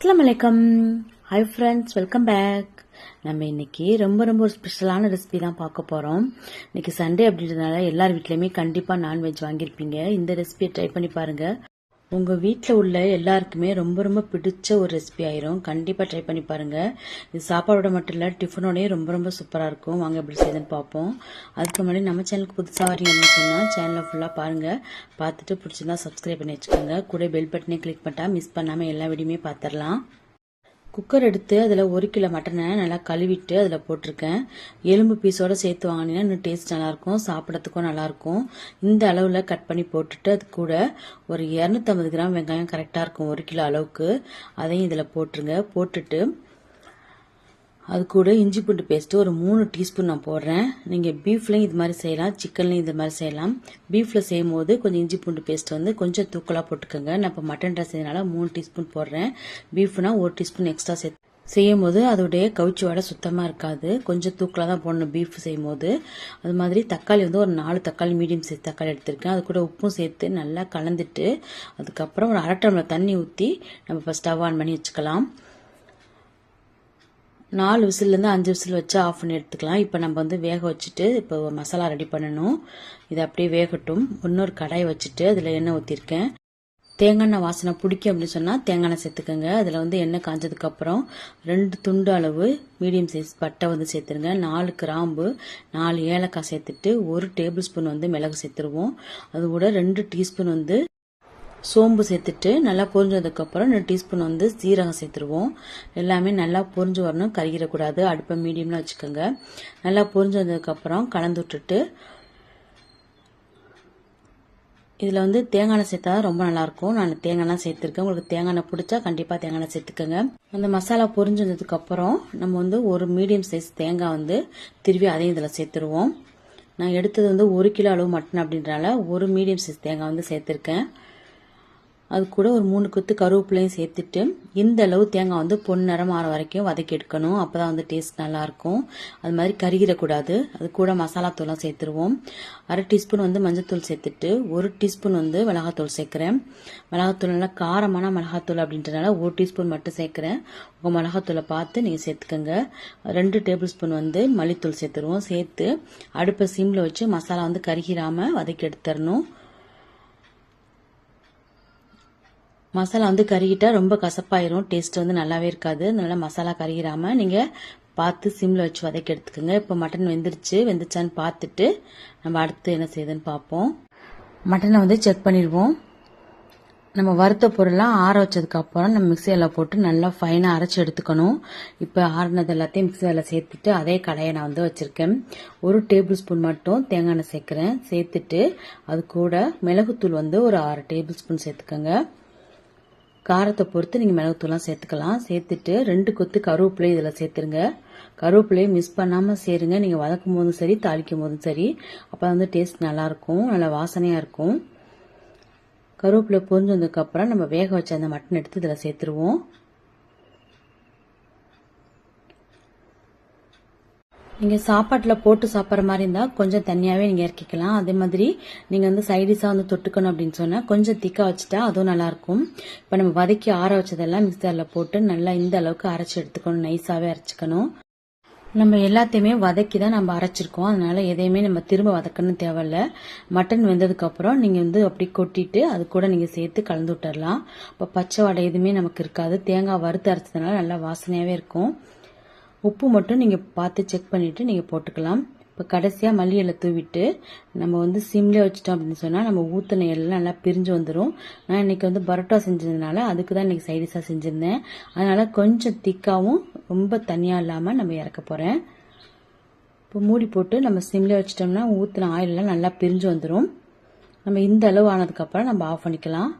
அஸ்லாம் வலைக்கம் hi friends welcome back நம்ம இன்னைக்கு ரொம்ப ரொம்ப ஒரு ஸ்பெஷலான ரெசிபி தான் பார்க்க போகிறோம் இன்னைக்கு சண்டே அப்படின்றதுனால எல்லார் வீட்லேயுமே கண்டிப்பாக நான்வெஜ் வாங்கியிருப்பீங்க. இந்த ரெசிபியை ட்ரை பண்ணி பாருங்கள் உங்கள் வீட்டில் உள்ள எல்லாருக்குமே ரொம்ப ரொம்ப பிடிச்ச ஒரு ரெசிபி ஆயிரும். கண்டிப்பாக ட்ரை பண்ணி பாருங்கள் இது சாப்பாடோட மட்டும் இல்லை டிஃபனோடய ரொம்ப ரொம்ப சூப்பராக இருக்கும். வாங்க எப்படி செய்யுதுன்னு பார்ப்போம் அதுக்கு முன்னாடி நம்ம சேனலுக்கு புதுசாக வரீங்கன்னு சொன்னால் சேனலை ஃபுல்லாக பாருங்கள் பார்த்துட்டு பிடிச்சிருந்தா சப்ஸ்கிரைப் பண்ணி வச்சுக்கோங்க. கூட பெல் பட்டனே கிளிக் பண்ணிட்டா மிஸ் பண்ணாமல் எல்லா வீடியுமே பார்த்துடலாம் குக்கர் எடுத்து அதில் ஒரு கிலோ மட்டனை நல்லா கழுவிட்டு அதில் போட்டிருக்கேன். எலும்பு பீஸோட சேர்த்து வாங்கினீங்கன்னா இன்னும் டேஸ்ட் நல்லாயிருக்கும் சாப்பிட்றதுக்கும் நல்லாயிருக்கும். இந்த அளவில் கட் பண்ணி போட்டுட்டு அது கூட ஒரு இரநூத்தம்பது கிராம் வெங்காயம் கரெக்டாக இருக்கும் ஒரு கிலோ அளவுக்கு. அதையும் இதில் போட்டுருங்க. போட்டுட்டு அது கூட இஞ்சி பூண்டு பேஸ்ட்டு ஒரு மூணு டீஸ்பூன் நான் போடுறேன். நீங்கள் பீஃப்லையும் இது மாதிரி செய்யலாம் சிக்கன்லையும் இது மாதிரி செய்யலாம். பீஃபில் செய்யும் போது கொஞ்சம் இஞ்சி பூண்டு பேஸ்ட் வந்து கொஞ்சம் தூக்கலாக போட்டுக்கோங்க. நான் இப்போ மட்டன் ட்ரெஸ் செய்யறதுனால மூணு டீஸ்பூன் போடுறேன். பீஃப்னா ஒரு டீஸ்பூன் எக்ஸ்ட்ரா சேர்த்து. செய்யும் போது அதோடைய கவுச்சி வடை சுத்தமாக இருக்காது. கொஞ்சம் தூக்கலாக தான் போடணும் பீஃப் செய்யும் போது அது மாதிரி தக்காளி வந்து ஒரு நாலு தக்காளி மீடியம் சைஸ் தக்காளி எடுத்திருக்கேன். அது கூட உப்பும் சேர்த்து நல்லா கலந்துட்டு அதுக்கப்புறம் ஒரு அரை டம்ளர் தண்ணி ஊற்றி நம்ம இப்போ ஸ்டவ் ஆன் பண்ணி வச்சுக்கலாம். நாலு விசிலேருந்து அஞ்சு விசில் வச்சு ஆஃப் பண்ணி எடுத்துக்கலாம். இப்போ நம்ம வந்து வேக வச்சுட்டு இப்போ மசாலா ரெடி பண்ணணும். இதை அப்படியே வேகட்டும். இன்னொரு கடாய் வச்சுட்டு அதில் எண்ணெய் ஊற்றிருக்கேன் தேங்காய் வாசனை பிடிக்கும் அப்படின்னு சொன்னால் தேங்காய் சேர்த்துக்கோங்க. அதில் வந்து எண்ணெய் காஞ்சதுக்கப்புறம் ரெண்டு துண்டு அளவு மீடியம் சைஸ் பட்டை வந்து சேர்த்துருங்க. நாலு கிராம்பு நாலு ஏலக்காய் சேர்த்துட்டு ஒரு டேபிள் ஸ்பூன் வந்து மிளகு சேர்த்துருவோம். அது கூட ரெண்டு டீஸ்பூன் வந்து சோம்பு சேர்த்துட்டு நல்லா பொரிஞ்சதுக்கப்புறம் ரெண்டு டீஸ்பூன் வந்து சீரகம் சேர்த்துருவோம். எல்லாமே நல்லா பொரிஞ்சு வரணும். கருகிடக்கூடாது. அடுப்பை மீடியமில் வச்சுக்கோங்க. நல்லா பொரிஞ்சதுக்கப்புறம் கலந்து விட்டுட்டு இதில் வந்து தேங்காய் சேர்த்தா ரொம்ப நல்லாயிருக்கும் நான் தேங்காய் சேர்த்துருக்கேன். உங்களுக்கு தேங்காய் பிடிச்சா கண்டிப்பாக தேங்காய் சேர்த்துக்கோங்க. அந்த மசாலா பொரிஞ்சு வந்ததுக்கப்புறம் நம்ம வந்து ஒரு மீடியம் சைஸ் தேங்காய் வந்து திருவி அதையும் இதில் சேர்த்துருவோம். நான் எடுத்தது வந்து ஒரு கிலோ அளவு மட்டன் அப்படின்றனால ஒரு மீடியம் சைஸ் தேங்காய் வந்து சேர்த்துருக்கேன். அது கூட ஒரு மூணு கொத்து கருவேப்பிலையும் சேர்த்துட்டு இந்த அளவு தேங்காய் வந்து பொன்னிறம் ஆற வரைக்கும் வதக்கி எடுக்கணும். அப்போ தான் வந்து டேஸ்ட் நல்லாயிருக்கும் அது மாதிரி கருகிடக்கூடாது. அது கூட மசாலா தூளாக சேர்த்துருவோம். அரை டீஸ்பூன் வந்து மஞ்சத்தூள் சேர்த்துட்டு ஒரு டீஸ்பூன் வந்து மிளகாத்தூள் சேர்க்குறேன். மிளகாத்தூள் நல்லா காரமான மிளகாத்தூள் அப்படின்றனால ஒரு டீஸ்பூன் மட்டும் சேர்க்குறேன். உங்கள் மிளகாத்தூளை பார்த்து நீங்கள் சேர்த்துக்கோங்க. ரெண்டு டேபிள் ஸ்பூன் வந்து மல்லித்தூள் சேர்த்துருவோம். சேர்த்து அடுப்பை சிம்மில் வச்சு மசாலா வந்து கருகிராமல் வதக்கி எடுத்துடணும். மசாலா வந்து கருகிட்டா ரொம்ப கசப்பாயிரும். டேஸ்ட் வந்து நல்லாவே இருக்காது. அதனால மசாலா கருகிராம நீங்கள் பார்த்து சிம்மில் வச்சு வதக்கி எடுத்துக்கோங்க. இப்போ மட்டன் வெந்துருச்சு. வெந்துச்சான்னு பார்த்துட்டு நம்ம அடுத்து என்ன செய்யுதுன்னு பார்ப்போம். மட்டனை வந்து செக் பண்ணிடுவோம். நம்ம வறுத்த பொருள்லாம் ஆற வச்சதுக்கு அப்புறம் நம்ம மிக்சியில் போட்டு நல்லா ஃபைனாக அரைச்சி எடுத்துக்கணும். இப்போ ஆறினது எல்லாத்தையும் மிக்சியில் சேர்த்துட்டு அதே கடையை நான் வந்து வச்சுருக்கேன். ஒரு டேபிள் ஸ்பூன் மட்டும் தேங்காய் எண்ணெய் சேர்க்குறேன். சேர்த்துட்டு அது கூட மிளகுத்தூள் வந்து ஒரு ஆறு டேபிள் ஸ்பூன் சேர்த்துக்கோங்க. காரத்தை பொறுத்து நீங்கள் மிளகுத்தூள்லாம் சேர்த்துக்கலாம். சேர்த்துட்டு ரெண்டு கொத்து கருவேப்பிலையும் இதில் சேர்த்துருங்க. கருவேப்பிலையை மிஸ் பண்ணாமல் சேருங்க. நீங்கள் வதக்கும் போதும் சரி தாளிக்கும் போதும் சரி. அப்போ வந்து டேஸ்ட் நல்லாயிருக்கும். நல்லா வாசனையாக இருக்கும். கருவேப்பிலை பொரிஞ்சதுக்கப்புறம் வந்ததுக்கப்புறம் நம்ம வேக வச்ச அந்த மட்டன் எடுத்து இதில் சேர்த்துருவோம். நீங்கள் சாப்பாட்டில் போட்டு சாப்பிட்ற மாதிரி இருந்தால் கொஞ்சம் தனியாகவே நீங்கள் இறக்கிக்கலாம். அதே மாதிரி நீங்கள் வந்து சைடிஷாக வந்து தொட்டுக்கணும் அப்படின்னு சொன்னால் கொஞ்சம் திக்காக வச்சுட்டா அதுவும் நல்லாயிருக்கும் இப்போ நம்ம வதக்கி ஆற வச்சதெல்லாம் மிக்சரில் போட்டு நல்லா இந்த அளவுக்கு அரைச்சி எடுத்துக்கணும். நைஸாகவே அரைச்சிக்கணும். நம்ம எல்லாத்தையுமே வதக்கி தான் நம்ம அரைச்சிருக்கோம். அதனால எதையுமே நம்ம திரும்ப வதக்கணும்னு தேவையில்ல. மட்டன் வெந்ததுக்கப்புறம் நீங்கள் வந்து அப்படி கொட்டிட்டு அது கூட நீங்கள் சேர்த்து கலந்து விட்டுடலாம் இப்போ பச்சை வடை எதுவுமே நமக்கு இருக்காது. தேங்காய் வறுத்து அரைச்சதுனால நல்லா வாசனையாகவே இருக்கும். உப்பு மட்டும் நீங்கள் பார்த்து செக் பண்ணிவிட்டு நீங்கள் போட்டுக்கலாம். இப்போ கடைசியாக மல்லி இலை தூவிட்டு நம்ம வந்து சிம்லேயே வச்சுட்டோம் அப்படின்னு சொன்னால் நம்ம ஊற்றின எல்லாம் நல்லா பிரிஞ்சு வந்துடும் நான் இன்றைக்கி வந்து பரோட்டா செஞ்சதுனால அதுக்கு தான் இன்றைக்கி சைடிஷாக செஞ்சுருந்தேன். அதனால் கொஞ்சம் திக்காகவும் ரொம்ப தனியாக இல்லாமல் நம்ம இறக்க போகிறேன் இப்போ மூடி போட்டு நம்ம சிம்லேயே வச்சிட்டோம்னா ஊற்றின ஆயிலெலாம் நல்லா பிரிஞ்சு வந்துடும் நம்ம இந்த அளவு ஆனதுக்கப்புறம் நம்ம ஆஃப் பண்ணிக்கலாம்.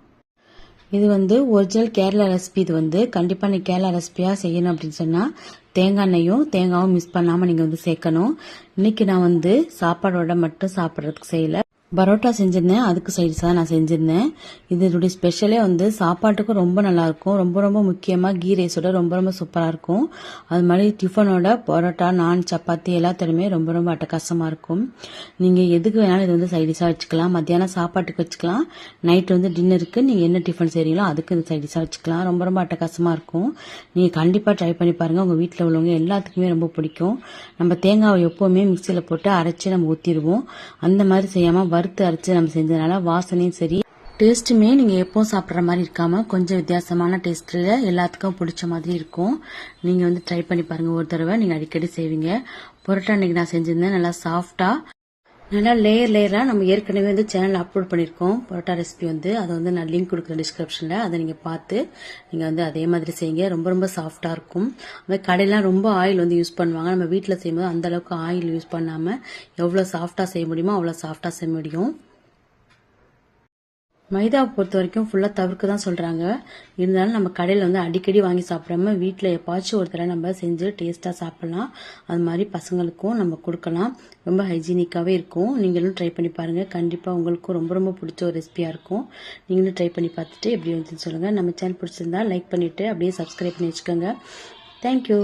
இது வந்து ஒரிஜினல் கேரளா ரெசிபி இது வந்து கண்டிப்பாக நீ கேரளா ரெசிபியாக செய்யணும் அப்படின்னு சொன்னால் தேங்காய் எண்ணெயும் தேங்காயும் மிஸ் பண்ணாமல் நீங்கள் வந்து சேர்க்கணும். இன்னைக்கு நான் வந்து சாப்பாடோட மட்டும் சாப்பிட்றதுக்கு செய்யலை. பரோட்டா செஞ்சிருந்தேன். அதுக்கு சைட்ஸாக நான் செஞ்சிருந்தேன். இதனுடைய ஸ்பெஷலே வந்து சாப்பாட்டுக்கும் ரொம்ப நல்லாயிருக்கும் ரொம்ப ரொம்ப முக்கியமாக கீ ரைஸோட ரொம்ப ரொம்ப சூப்பராக இருக்கும். அது மாதிரி டிஃபனோட பரோட்டா நான் சப்பாத்தி எல்லாத்துலையுமே ரொம்ப ரொம்ப அட்டகாசமாக இருக்கும். நீங்கள் எதுக்கு வேணாலும் இது வந்து சைடிஷாக வச்சுக்கலாம். மத்தியானம் சாப்பாட்டுக்கு வச்சுக்கலாம். நைட் வந்து டின்னருக்கு நீங்கள் என்ன டிஃபன் செய்கிறீங்களோ அதுக்கு இந்த சைடிஷாக வச்சுக்கலாம். ரொம்ப ரொம்ப அட்டகாசமாக இருக்கும். நீங்கள் கண்டிப்பாக ட்ரை பண்ணி பாருங்கள் உங்கள் வீட்டில் உள்ளவங்க எல்லாத்துக்குமே ரொம்ப பிடிக்கும். நம்ம தேங்காவை எப்போவுமே மிக்சியில் போட்டு அரைச்சி நம்ம ஊற்றிடுவோம் அந்த மாதிரி செய்யாமல் வறுத்து அரைச்சி நம்ம செஞ்சதுனால வாசனையும் சரி. டேஸ்ட்டுமே நீங்கள் எப்போவும் சாப்பிட்ற மாதிரி இருக்காமல் கொஞ்சம் வித்தியாசமான டேஸ்ட்டில் எல்லாத்துக்கும் பிடிச்ச மாதிரி இருக்கும். நீங்கள் வந்து ட்ரை பண்ணி பாருங்கள் ஒரு தடவை நீங்கள் அடிக்கடி செய்வீங்க. பொருட்டா இன்னைக்கு நான் செஞ்சுருந்தேன். நல்லா சாஃப்டாக நல்லா லேயர் லேயராக நம்ம ஏற்கனவே வந்து சேனலில் அப்லோட் பண்ணியிருக்கோம் பரோட்டா ரெசிபி வந்து. அதை வந்து நான் லிங்க் கொடுக்குறேன் டிஸ்கிரிப்ஷனில் அதை நீங்கள் பார்த்து நீங்கள் வந்து அதே மாதிரி செய்யுங்க. ரொம்ப ரொம்ப சாஃப்டாக இருக்கும். அதுமாதிரி கடையெல்லாம் ரொம்ப ஆயில் வந்து யூஸ் பண்ணுவாங்க. நம்ம வீட்டில் செய்யும்போது அந்த அளவுக்கு ஆயில் யூஸ் பண்ணாமல் எவ்வளோ சாஃப்டாக செய்ய முடியுமோ அவ்வளோ சாஃப்டாக செய்ய முடியும். மைதாவை பொறுத்த வரைக்கும் ஃபுல்லாக தவிர்க்க தான் சொல்கிறாங்க இருந்தாலும் நம்ம கடையில் வந்து அடிக்கடி வாங்கி சாப்பிடாம வீட்டில் எப்பாச்சும் ஒரு தடவை நம்ம செஞ்சு டேஸ்ட்டாக சாப்பிட்லாம். அது மாதிரி பசங்களுக்கும் நம்ம கொடுக்கலாம். ரொம்ப ஹைஜீனிக்காகவே இருக்கும். நீங்களும் ட்ரை பண்ணி பாருங்கள் கண்டிப்பாக உங்களுக்கும் ரொம்ப ரொம்ப பிடிச்ச ஒரு ரெசிபியாக இருக்கும். நீங்களும் ட்ரை பண்ணி பார்த்துட்டு எப்படி வந்துன்னு சொல்லுங்கள் நம்ம சேனல் பிடிச்சிருந்தா லைக் பண்ணிவிட்டு அப்படியே சப்ஸ்கிரைப் பண்ணி வச்சுக்கோங்க. தேங்க்யூ